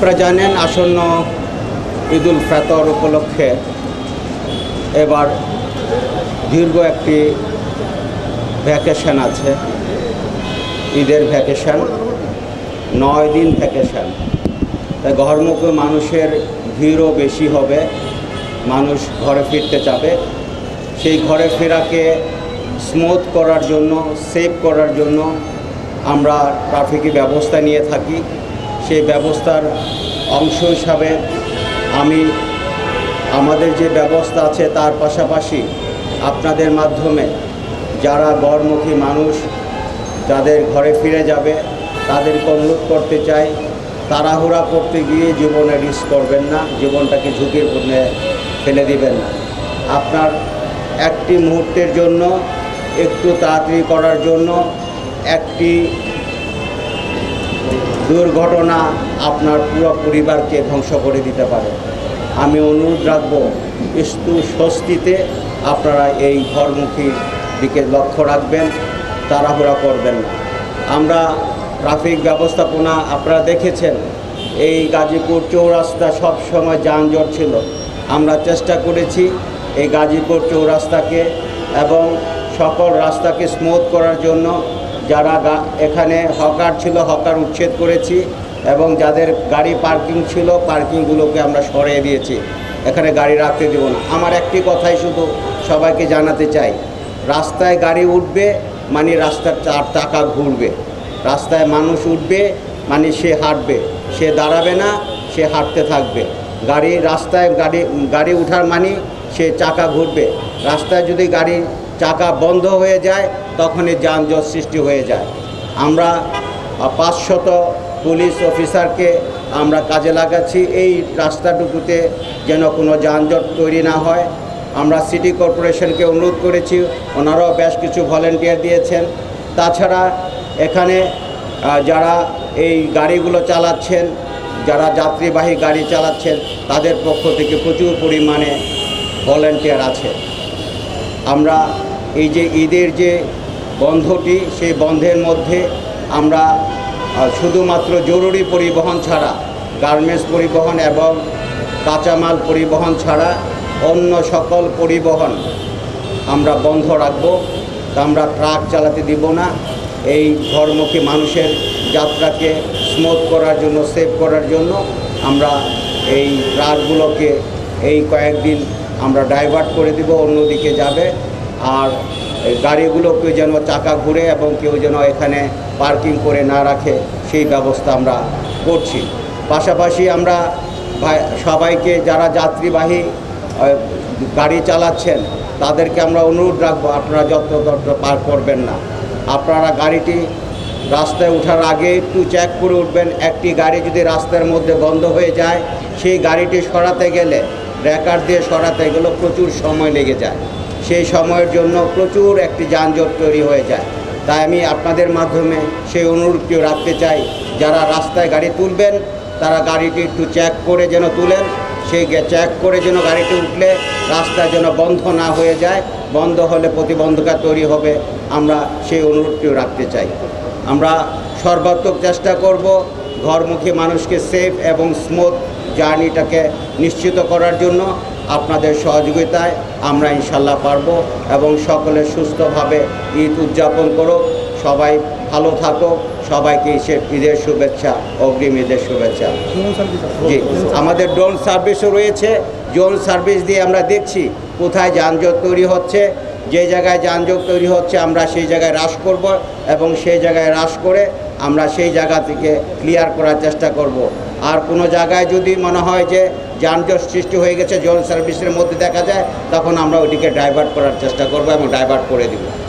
আপনারা জানেন আসন্ন ঈদুল ফেতর উপলক্ষে এবার দীর্ঘ একটি ভ্যাকেশন আছে, ঈদের ভ্যাকেশন, নয় দিন ভ্যাকেশন। তাই ঘরমুখী মানুষের ভিড়ও বেশি হবে, মানুষ ঘরে ফিরতে চাবে। সেই ঘরে ফেরাকে স্মুথ করার জন্য সেভ করার জন্য আমরা ট্রাফিকের ব্যবস্থা নিয়ে থাকি। সেই ব্যবস্থার অংশ হিসাবে আমি আমাদের যে ব্যবস্থা আছে তার পাশাপাশি আপনাদের মাধ্যমে যারা গড়মুখী মানুষ, যাদের ঘরে ফিরে যাবে, তাদেরকে অনুরোধ করতে চাই, তাড়াহুড়া করতে গিয়ে জীবনে রিস্ক করবেন না, জীবনটাকে ঝুঁকির মধ্যে ফেলে দিবেন না। আপনার একটি মুহূর্তের জন্য, একটু তাড়াতাড়ি করার জন্য, একটি দুর্ঘটনা আপনার পুরো পরিবারকে ধ্বংস করে দিতে পারে। আমি অনুরোধ রাখব, একটু স্বস্তিতে আপনারা এই ঘরমুখী দিকে লক্ষ্য রাখবেন, তাড়াহুড়া করবেন না। আমরা ট্রাফিক ব্যবস্থাপনা, আপনারা দেখেছেন, এই গাজীপুর চৌরাস্তা সবসময় যানজট ছিল। আমরা চেষ্টা করেছি এই গাজীপুর চৌরাস্তাকে এবং সকল রাস্তাকে স্মুথ করার জন্য যারা এখানে হকার ছিল, হকার উচ্ছেদ করেছি এবং যাদের গাড়ি পার্কিং ছিল, পার্কিংগুলোকে আমরা সরিয়ে দিয়েছি। এখানে গাড়ি রাখতে দেব না। আমার একটি কথাই শুধু সবাইকে জানাতে চাই। রাস্তায় গাড়ি উঠবে মানে রাস্তার চার টাকা ঘুরবে। রাস্তায় মানুষ উঠবে মানে সে হাঁটবে। সে দাঁড়াবে না, সে হাঁটতে থাকবে। গাড়ি রাস্তায় গাড়ি গাড়ি উঠার মানে সে চাকা ঘুরবে। রাস্তায় যদি গাড়ির চাকা বন্ধ হয়ে যায়, তখনই যানজট সৃষ্টি হয়ে যায়। আমরা পাঁচশত পুলিশ অফিসারকে আমরা কাজে লাগাচ্ছি। এই রাস্তাটুকুতে যেন কোনো যানজট তৈরি না হয়। আমরা সিটি কর্পোরেশনকে অনুরোধ করেছি, ওনারাও বেশ কিছু ভলেন্টিয়ার দিয়েছেন। তাছাড়া এখানে যারা এই গাড়িগুলো চালাচ্ছেন, যারা যাত্রীবাহী গাড়ি চালাচ্ছেন, তাদের পক্ষ থেকে প্রচুর পরিমাণে ভলেন্টিয়ার আছে। আমরা এই যে ঈদের যে বন্ধটি, সেই বন্ধের মধ্যে আমরা শুধুমাত্র জরুরি পরিবহন ছাড়া, গার্মেন্টস পরিবহন এবং কাঁচামাল পরিবহন ছাড়া অন্য সকল পরিবহন আমরা বন্ধ রাখব। আমরা ট্রাক চালাতে দিব না। এই ধর্মকে মানুষের যাত্রাকে স্মুথ করার জন্য সেভ করার জন্য আমরা এই ট্রাকগুলোকে এই কয়েকদিন আমরা ডাইভার্ট করে দিব, অন্যদিকে যাবে। আর গাড়িগুলোকে যেন চাকা ঘুরে এবং কেউ যেন এখানে পার্কিং করে না রাখে, সেই ব্যবস্থা আমরা করছি। পাশাপাশি আমরা সবাইকে যারা যাত্রীবাহী গাড়ি চালাচ্ছেন, তাদেরকে আমরা অনুরোধ রাখব, আপনারা যত্রতত্র পার করবেন না। আপনারা গাড়িটি রাস্তায় ওঠার আগে একটু চেক করে উঠবেন, একটি গাড়ি যদি রাস্তার মধ্যে বন্ধ হয়ে যায়, সেই গাড়িটি সরাতে গেলে র্যাকার দিয়ে সরাতে গেলেও প্রচুর সময় লেগে যায়। সেই সময়ের জন্য প্রচুর একটি যানজট তৈরি হয়ে যায়। তাই আমি আপনাদের মাধ্যমে সেই অনুরোধটিও রাখতে চাই, যারা রাস্তায় গাড়ি তুলবেন, তারা গাড়িটি একটু চেক করে যেন তুলেন। সেই চেক করে যেন গাড়িটি উঠলে রাস্তা যেন বন্ধ না হয়ে যায়, বন্ধ হলে প্রতিবন্ধকতা তৈরি হবে। আমরা সেই অনুরোধটিও রাখতে চাই। আমরা সর্বাত্মক চেষ্টা করব ঘরমুখী মানুষকে সেফ এবং স্মুথ জার্নিটাকে নিশ্চিত করার জন্য। আপনাদের সহযোগিতায় আমরা ইনশাল্লাহ পারব এবং সকলে সুস্থভাবে ঈদ উদযাপন করুক। সবাই ভালো থাকো সবাইকে ঈদের- শুভেচ্ছা, অগ্রিম ঈদের শুভেচ্ছা। জি, আমাদের ড্রোন সার্ভিসও রয়েছে। ড্রোন সার্ভিস দিয়ে আমরা দেখছি কোথায় যানজট তৈরি হচ্ছে। যে জায়গায় যানজট তৈরি হচ্ছে, আমরা সেই জায়গায় হ্রাস করব এবং সেই জায়গায় হ্রাস করে আমরা সেই জায়গা থেকে ক্লিয়ার করার চেষ্টা করব। আর কোনো জায়গায় যদি মনে হয় যে যানজট সৃষ্টি হয়ে গেছে, জল সার্ভিসের মধ্যে দেখা যায়, তখন আমরা ওইটিকে ডাইভার্ট করার চেষ্টা করব এবং ডাইভার্ট করে দিব।